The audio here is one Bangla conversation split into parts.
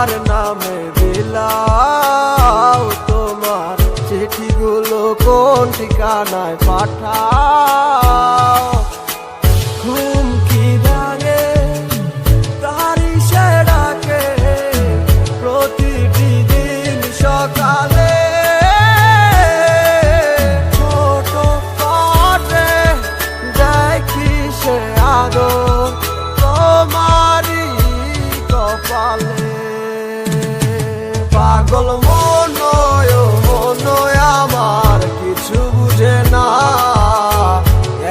আমার নামে বিলাও তোমার চিঠিগুলো কোন ঠিকানায় পাঠাও? দিন সকালে। দেখি সে কপালে পাগল মনয় মনয় আমার, কিছু বুঝে না।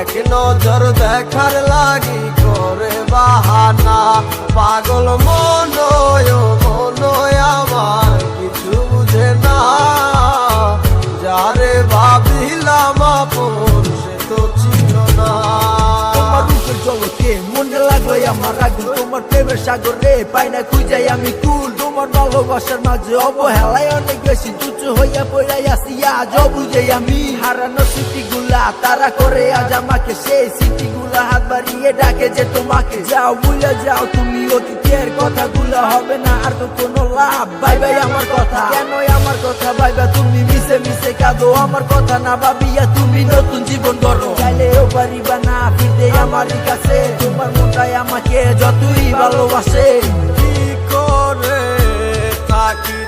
এক নজর দেখার লাগি করে বাহানা। পাগল মনয় মনয় আমার, কিছু বুঝে না। যারে ভাবিলাম সে তো ছিল না। জগতে মনে লাগল আমার আগুন তোমার প্রেমের সাগরে পাই না খুঁজাই আমি কুল। তোমার ভালোবাসার মাঝে অবহেলায় অনেক বেশি তুচ্ছ হইয়া পড়াই আসি আজ বুঝে আমি হারানো স্মৃতি গুলা তারা করে আজ আমাকে সেই স্মৃতি গুলা হাত বাড়িয়ে ডাকে যে তোমাকে। যাও বুঝে যাও তুমি অতীতের কথা গুলা হবে না আর তো কোনো লাভ। বাই বাই আমার কথা। কেন আমার কথা? ভাইবা তুমি মিশে মিশে কাঁদো। আমার কথা না ভাবিয়া তুমি নতুন জীবন গড়ো। যতই ভালোবাসে। কি করে থাকি